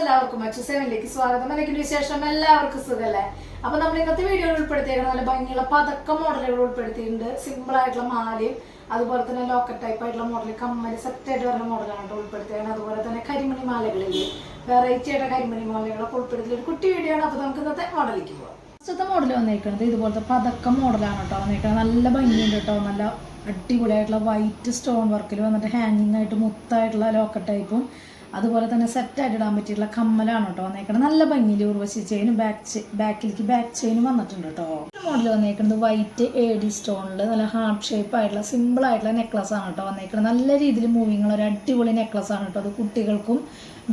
എല്ലാവർക്കും അച്ഛ സേവനിലേക്ക് സ്വാഗതം. അല്ലെങ്കിൽ വിശേഷം എല്ലാവർക്കും സുഖല്ലേ? അപ്പൊ നമ്മൾ ഇന്നത്തെ വീഡിയോയിൽ ഉൾപ്പെടുത്തിയിരിക്കുന്ന നല്ല ഭംഗിയുള്ള പതക്ക മോഡലുകൾ ഉൾപ്പെടുത്തിയിട്ടുണ്ട്. സിമ്പിൾ ആയിട്ടുള്ള മാലയും അതുപോലെ തന്നെ ലോക്കറ്റ് ടൈപ്പ് ആയിട്ടുള്ള മോഡൽ കമ്മൽ സെറ്റായിട്ട് വരുന്ന മോഡലാണ് ഉൾപ്പെടുത്തിയാണ് അതുപോലെ തന്നെ കരിമണി മാലകളില്ലേ വെറൈറ്റി ആയിട്ട് കരിമണി മാലകളൊക്കെ ഉൾപ്പെടുത്തിയ ഒരു കുട്ടി വീഡിയോ ആണ്. അപ്പൊ നമുക്ക് ഇന്നത്തെ മോഡലിലേക്ക് പോകാം ഫസ്റ്റത്തെ മോഡൽ വന്നേക്കുന്നത് ഇതുപോലത്തെ പതക്ക മോഡലാണ് കേട്ടോ വന്നേക്കുന്നത് നല്ല ഭംഗിയുണ്ട് കേട്ടോ. നല്ല അടിപൊളിയായിട്ടുള്ള വൈറ്റ് സ്റ്റോൺ വർക്കിൽ വന്നിട്ട് ഹാങ്ങിങ് ആയിട്ട് മുത്തായിട്ടുള്ള ലോക്കറ്റ് ടൈപ്പും അതുപോലെ തന്നെ സെറ്റായിട്ട് ഇടാൻ പറ്റിയിട്ടുള്ള കമ്മലാണ് കേട്ടോ വന്നേക്കുന്നത് നല്ല ഭംഗിയിൽ ഉർവശി ചെയിനും ബാക്ക് ബാക്കിലേക്ക് ബാക്ക് ചെയിനും വന്നിട്ടുണ്ട് കേട്ടോ. മോഡൽ വന്നേക്കുന്നത് വൈറ്റ് എ ഡി സ്റ്റോണിൽ നല്ല ഹാർട്ട് ഷേപ്പ് ആയിട്ടുള്ള സിമ്പിൾ ആയിട്ടുള്ള നെക്ലസ് ആണ് കേട്ടോ വന്നേക്കുന്നത് നല്ല രീതിയിൽ മൂവിങ് ഉള്ള ഒരു അടിപൊളി നെക്ലസ് ആണ് കേട്ടോ. അത് കുട്ടികൾക്കും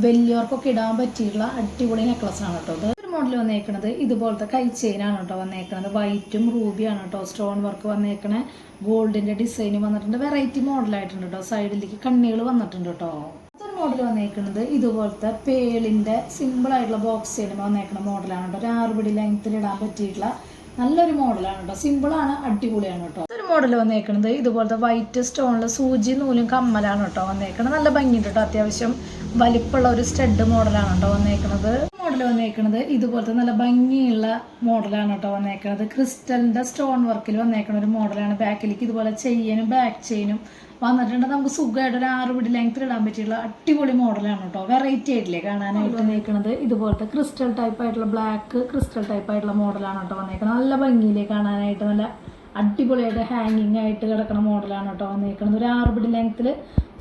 വലിയവർക്കൊക്കെ ഇടാൻ പറ്റിയിട്ടുള്ള അടിപൊളി നെക്ലസ് ആണ് കേട്ടോ അത് മോഡൽ വന്നേക്കുന്നത് ഇതുപോലത്തെ കൈ ചെയിനാണ് കേട്ടോ വന്നേക്കുന്നത് വൈറ്റും റൂബിയാണ് കേട്ടോ സ്റ്റോൺ വർക്ക് വന്നേക്കണേ. ഗോൾഡിന്റെ ഡിസൈൻ വന്നിട്ടുണ്ട്. വെറൈറ്റി മോഡലായിട്ടുണ്ട് കേട്ടോ. സൈഡിലേക്ക് കണ്ണികൾ വന്നിട്ടുണ്ട് കേട്ടോ. മോഡൽ വന്നേക്കുന്നത് ഇതുപോലത്തെ പേളിന്റെ സിമ്പിൾ ആയിട്ടുള്ള ബോക്സ് ചെയ്യുമ്പോൾ വന്നേക്കുന്ന മോഡലാണ് കേട്ടോ. ഒരു ആറുപടി ലെങ്ത്തിൽ ഇടാൻ പറ്റിയിട്ടുള്ള നല്ലൊരു മോഡലാണ് കേട്ടോ. സിമ്പിളാണ് അടിപൊളിയാണ് കേട്ടോ. ഒരു മോഡൽ വന്നേക്കുന്നത് ഇതുപോലത്തെ വൈറ്റ് സ്റ്റോണിൽ സൂചി നൂലും കമ്മലാണ് കേട്ടോ വന്നേക്കുന്നത് നല്ല ഭംഗിയുണ്ട് കേട്ടോ. അത്യാവശ്യം വലിപ്പമുള്ള ഒരു സ്റ്റഡ് മോഡലാണ് കേട്ടോ വന്നേക്കുന്നത് മോഡൽ വന്നേക്കുന്നത് ഇതുപോലത്തെ നല്ല ഭംഗിയുള്ള മോഡലാണ് കേട്ടോ വന്നേക്കുന്നത് ക്രിസ്റ്റലിന്റെ സ്റ്റോൺ വർക്കിൽ വന്നേക്കുന്ന ഒരു മോഡലാണ് ബാക്കിലേക്ക് ഇതുപോലെ ചെയിനും ബാക്ക് ചെയിനും വന്നിട്ടുണ്ട്. നമുക്ക് സുഖമായിട്ട് ഒരു ആറ് പിടി ലെങ്ത്തിൽ ഇടാൻ പറ്റിയുള്ള അടിപൊളി മോഡലാണ് കേട്ടോ. വെറൈറ്റി ആയിട്ടില്ലേ കാണാനായിട്ട് വന്നേക്കുന്നത് ഇതുപോലത്തെ ക്രിസ്റ്റൽ ടൈപ്പ് ആയിട്ടുള്ള ബ്ലാക്ക് ക്രിസ്റ്റൽ ടൈപ്പ് ആയിട്ടുള്ള മോഡലാണ് കേട്ടോ വന്നേക്കുന്നത് നല്ല ഭംഗിയിലേ കാണാനായിട്ട് നല്ല അടിപൊളിയായിട്ട് ഹാങ്ങിങ് ആയിട്ട് കിടക്കുന്ന മോഡലാണ് കേട്ടോ വന്നേക്കുന്നത് ഒരു ആറ് പിടി ലെങ്ത്തിൽ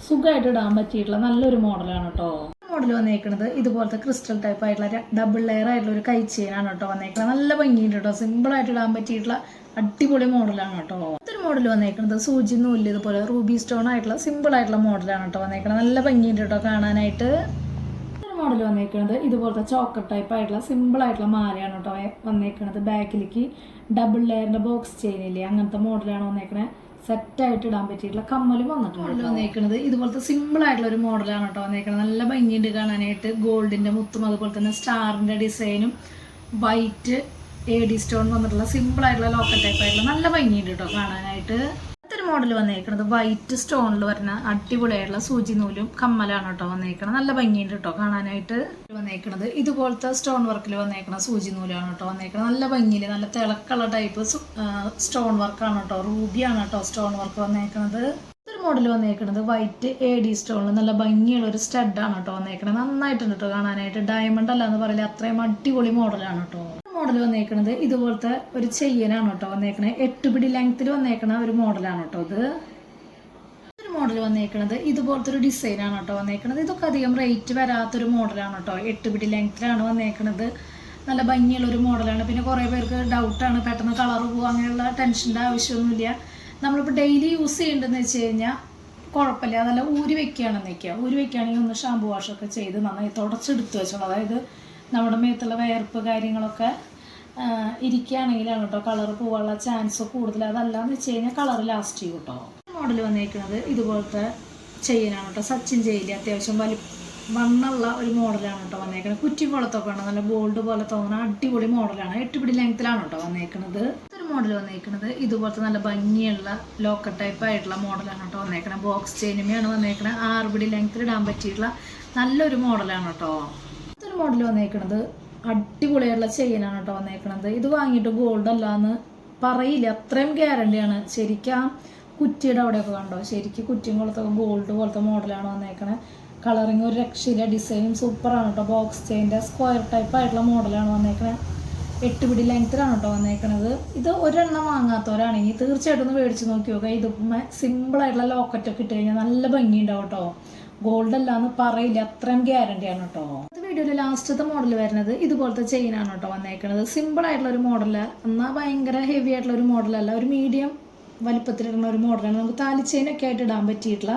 സുഖമായിട്ട് ഇടാൻ പറ്റിയിട്ടുള്ള നല്ലൊരു മോഡലാണ് കേട്ടോ. മോഡൽ വന്നേക്കുന്നത് ഇതുപോലത്തെ ക്രിസ്റ്റൽ ടൈപ്പ് ആയിട്ടുള്ള ഡബിൾ ലെയർ ആയിട്ടുള്ള ഒരു കൈ ചെയിനാണ് കേട്ടോ വന്നേക്കുന്നത് നല്ല ഭംഗിയുണ്ട് കേട്ടോ. സിമ്പിൾ ആയിട്ട് ഇടാൻ പറ്റിയിട്ടുള്ള അടിപൊളി മോഡലാണ് കേട്ടോ. മോഡൽ വന്നേക്കുന്നത് സൂചി നൂൽ ഇതുപോലെ റൂബി സ്റ്റോൺ ആയിട്ടുള്ള സിമ്പിൾ ആയിട്ടുള്ള മോഡലാണ് കേട്ടോ വന്നേക്കുന്നത് നല്ല ഭംഗിയുണ്ട് കേട്ടോ കാണാനായിട്ട്. മോഡൽ വന്നേക്കുന്നത് ഇതുപോലത്തെ ചോക്കർ ടൈപ്പ് ആയിട്ടുള്ള സിമ്പിൾ ആയിട്ടുള്ള മാലയാണ് കേട്ടോ വന്നേക്കുന്നത് ബാക്കിലേക്ക്. ഡബിൾ ലെയറിന്റെ ബോക്സ് ചെയിനില്ലേ അങ്ങനത്തെ മോഡലാണ് വന്നേക്കണേ. സെറ്റായിട്ട് ഇടാൻ പറ്റിയിട്ടുള്ള കമ്മലും വന്നിട്ടുണ്ട് മോഡൽ വന്നേക്കുന്നത് ഇതുപോലത്തെ സിമ്പിൾ ആയിട്ടുള്ള ഒരു മോഡലാണ് കേട്ടോ വന്നേക്കുന്നത് നല്ല ഭംഗിയുണ്ട് കാണാനായിട്ട്. ഗോൾഡിന്റെ മുത്തും അതുപോലെ തന്നെ സ്റ്റാറിന്റെ ഡിസൈനും വൈറ്റ് എ ഡി സ്റ്റോൺ വന്നിട്ടുള്ള സിമ്പിൾ ആയിട്ടുള്ള ലോക്കൽ ടൈപ്പ് ആയിട്ടുള്ള നല്ല ഭംഗിയുണ്ട് കേട്ടോ കാണാനായിട്ട്. അടുത്തൊരു മോഡൽ വന്നേക്കുന്നത് വൈറ്റ് സ്റ്റോണിൽ വരുന്ന അടിപൊളിയായിട്ടുള്ള സൂചി നൂലും കമ്മലാണ് കേട്ടോ വന്നേക്കുന്നത് നല്ല ഭംഗിയുണ്ട് കേട്ടോ കാണാനായിട്ട്. വന്നേക്കുന്നത് ഇതുപോലത്തെ സ്റ്റോൺ വർക്കിൽ വന്നേക്കുന്ന സൂചി നൂലാണ് കേട്ടോ വന്നേക്കുന്നത് നല്ല ഭംഗിയിൽ നല്ല തിളക്കുള്ള ടൈപ്പ് സ്റ്റോൺ വർക്കാണ് കേട്ടോ റൂബിയാണ് കേട്ടോ സ്റ്റോൺ വർക്ക് വന്നേക്കുന്നത് ഒരു മോഡൽ വന്നേക്കുന്നത് വൈറ്റ് എ ഡി സ്റ്റോണിൽ നല്ല ഭംഗിയുള്ള ഒരു സ്റ്റഡാണ് കേട്ടോ വന്നേക്കുന്നത് നന്നായിട്ടുണ്ട് കേട്ടോ കാണാനായിട്ട്. ഡയമണ്ട് അല്ല എന്ന് പറയില്ല അത്രയും അടിപൊളി മോഡലാണ് കേട്ടോ മോഡൽ വന്നേക്കുന്നത് ഇതുപോലത്തെ ഒരു ചെയ്യനാണ് കേട്ടോ വന്നേക്കണത്. എട്ട് പിടി ലെങ്ത്തിൽ വന്നേക്കണ ഒരു മോഡലാണ് കേട്ടോ ഇത്. ഒരു മോഡൽ വന്നേക്കണത് ഇതുപോലത്തെ ഒരു ഡിസൈനാണ് കേട്ടോ വന്നേക്കണത്. ഇതൊക്കെ അധികം റേറ്റ് വരാത്തൊരു മോഡലാണ് കേട്ടോ. എട്ട് പിടി ലെങ്ത്തിലാണ് വന്നേക്കണത്. നല്ല ഭംഗിയുള്ള ഒരു മോഡലാണ് പിന്നെ കുറേ പേർക്ക് ഡൗട്ടാണ് പെട്ടെന്ന് കളർ പോകുക അങ്ങനെയുള്ള ടെൻഷന്റെ ആവശ്യമൊന്നുമില്ല. നമ്മളിപ്പോൾ ഡെയിലി യൂസ് ചെയ്യേണ്ടതെന്ന് വെച്ച് കഴിഞ്ഞാൽ കുഴപ്പമില്ല. അതല്ല ഊരി വെക്കുകയാണെന്ന് വെക്കുക ഊരി വെക്കുകയാണെങ്കിൽ ഒന്ന് ഷാമ്പു വാഷൊക്കെ ചെയ്ത് നന്നായി തുടച്ചെടുത്ത് വെച്ചോളൂ. അതായത് നമ്മുടെ മേത്തുള്ള വയർപ്പ് കാര്യങ്ങളൊക്കെ ഇരിക്കുകയാണെങ്കിലാണ് കേട്ടോ കളർ പോകാനുള്ള ചാൻസ് കൂടുതൽ. അതല്ലാന്ന് വെച്ച് കഴിഞ്ഞാൽ കളർ ലാസ്റ്റ് ചെയ്യും കേട്ടോ. മോഡൽ വന്നിരിക്കുന്നത് ഇതുപോലത്തെ ചെയിനാണ് കേട്ടോ. സച്ചിൻ ചെയിൽ അത്യാവശ്യം വലി വണ്ണുള്ള ഒരു മോഡലാണ് കേട്ടോ വന്നേക്കുന്നത്. കുറ്റി പോലത്തൊക്കെ ഉണ്ട് നല്ല ഗോൾഡ് പോലെ തോന്നുന്ന അടിപൊളി മോഡലാണ് എട്ടുപിടി ലെങ്ത്തിലാണ് കേട്ടോ വന്നേക്കുന്നത്. ഒരു മോഡൽ വന്നേക്കുന്നത് ഇതുപോലത്തെ നല്ല ഭംഗിയുള്ള ലോക്കർ ടൈപ്പ് ആയിട്ടുള്ള മോഡലാണ് കേട്ടോ വന്നേക്കുന്നത്. ബോക്സ് ചെയിനുമയാണ് വന്നേക്കുന്നത്. ആറുപിടി ലെങ്ത്തിൽ ഇടാൻ പറ്റിയിട്ടുള്ള നല്ലൊരു മോഡലാണ് കേട്ടോ. മോഡൽ വന്നേക്കണത്. അടിപൊളിയായിട്ടുള്ള ചെയിനാണ് കേട്ടോ വന്നേക്കണത്. ഇത് വാങ്ങിയിട്ട് ഗോൾഡ് അല്ലാന്ന് പറയില്ല. അത്രയും ഗ്യാരണ്ടിയാണ് ശരിക്കും ആ കുറ്റിയുടെ അവിടെയൊക്കെ കണ്ടോ? ശരിക്കും കുറ്റിയും പോലത്തെ ഗോൾഡ് പോലത്തെ മോഡലാണ് വന്നേക്കണത് കളറിങ് ഒരു രക്ഷയില്ല. ഡിസൈനും സൂപ്പറാണ് കേട്ടോ ബോക്സ് ചെയിന്റെ സ്ക്വയർ ടൈപ്പ് ആയിട്ടുള്ള മോഡലാണ് വന്നേക്കണത് എട്ട് പിടി ലെങ്ത്തിലാണ് കേട്ടോ വന്നേക്കണത്. ഇത് ഒരെണ്ണം വാങ്ങാത്തവരാണെങ്കിൽ തീർച്ചയായിട്ടും ഒന്ന് മേടിച്ച് നോക്കി നോക്കുക ഇത് സിമ്പിളായിട്ടുള്ള ലോക്കറ്റൊക്കെ ഇട്ട് കഴിഞ്ഞാൽ നല്ല ഭംഗിയുണ്ടാവും കേട്ടോ ഗോൾഡ് അല്ലാന്ന് പറയില്ല. അത്രയും ഗ്യാരണ്ടിയാണ് കേട്ടോ വീഡിയോയിൽ ലാസ്റ്റത്തെ മോഡൽ വരുന്നത് ഇതുപോലത്തെ ചെയിനാണ് കേട്ടോ വന്നേക്കുന്നത് സിമ്പിൾ ആയിട്ടുള്ള ഒരു മോഡൽ എന്നാൽ ഭയങ്കര ഹെവി ആയിട്ടുള്ള ഒരു മോഡലല്ല ഒരു മീഡിയം വലിപ്പത്തിലിടുന്ന ഒരു മോഡലാണ് നമുക്ക് താലി ചെയിനൊക്കെ ആയിട്ട് ഇടാൻ പറ്റിയിട്ടുള്ള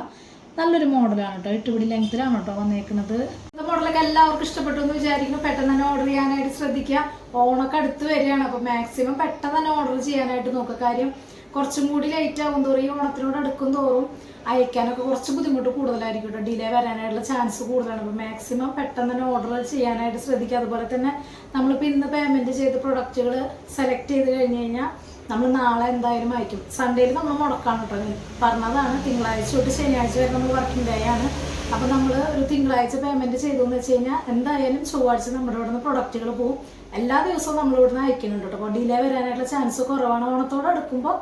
നല്ലൊരു മോഡലാണ് കേട്ടോ. എട്ടുപിടി ലെങ്ത്തിലാണ് കേട്ടോ വന്നേക്കുന്നത് ഈ മോഡലൊക്കെ എല്ലാവർക്കും ഇഷ്ടപ്പെട്ടു എന്ന് വിചാരിക്കുന്നു. പെട്ടെന്ന് തന്നെ ഓർഡർ ചെയ്യാനായിട്ട് ശ്രദ്ധിക്കുക. ഓണൊക്കെ അടുത്ത് വരികയാണ്. അപ്പോൾ മാക്സിമം പെട്ടെന്ന് തന്നെ ഓർഡർ ചെയ്യാനായിട്ട് നോക്കുക. കാര്യം കുറച്ചും കൂടി ലൈറ്റ് ആകും തോറും ഈ ഓണത്തിനോട് അടുക്കും തോറും അയക്കാനൊക്കെ കുറച്ച് ബുദ്ധിമുട്ട് കൂടുതലായിരിക്കും കേട്ടോ. ഡിലേ വരാനായിട്ടുള്ള ചാൻസ് കൂടുതലാണ്. അപ്പോൾ മാക്സിമം പെട്ടെന്ന് തന്നെ ഓർഡർ ചെയ്യാനായിട്ട് ശ്രദ്ധിക്കുക. അതുപോലെ തന്നെ നമ്മളിപ്പോൾ ഇന്ന് പേയ്മെന്റ് ചെയ്ത പ്രൊഡക്റ്റുകൾ സെലക്ട് ചെയ്ത് കഴിഞ്ഞ് കഴിഞ്ഞാൽ നമ്മൾ നാളെ എന്തായാലും അയക്കും സൺഡേയിൽ നമ്മൾ മുടക്കാണ് കേട്ടോ പറഞ്ഞതാണ് തിങ്കളാഴ്ച തൊട്ട് ശനിയാഴ്ച വരെ നമ്മൾ വർക്കിംഗ് ഡേ ആണ്. അപ്പോൾ നമ്മൾ ഒരു തിങ്കളാഴ്ച പേയ്മെന്റ് ചെയ്തു എന്ന് വെച്ച് കഴിഞ്ഞാൽ എന്തായാലും ചൊവ്വാഴ്ച നമ്മുടെ ഇവിടെ നിന്ന് പ്രൊഡക്റ്റുകൾ പോകും എല്ലാ ദിവസവും നമ്മൾ ഇവിടെ നിന്ന് അയക്കുന്നുണ്ട് കേട്ടോ അപ്പോൾ ഡിലേ വരാനായിട്ടുള്ള ചാൻസ് കുറവാണ്. ഓണത്തോട് അടുക്കുമ്പോൾ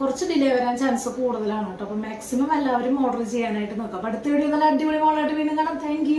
കുറച്ച് ഡിലേ വരാൻ ചാൻസ് കൂടുതലാണ് കേട്ടോ അപ്പോൾ മാക്സിമം എല്ലാവരും ഓർഡർ ചെയ്യാനായിട്ട് നോക്കാം. അപ്പോൾ അടുത്ത വീഡിയോ നല്ല അടിപൊളി മോളായിട്ട് വീണ്ടും കാണാം. താങ്ക്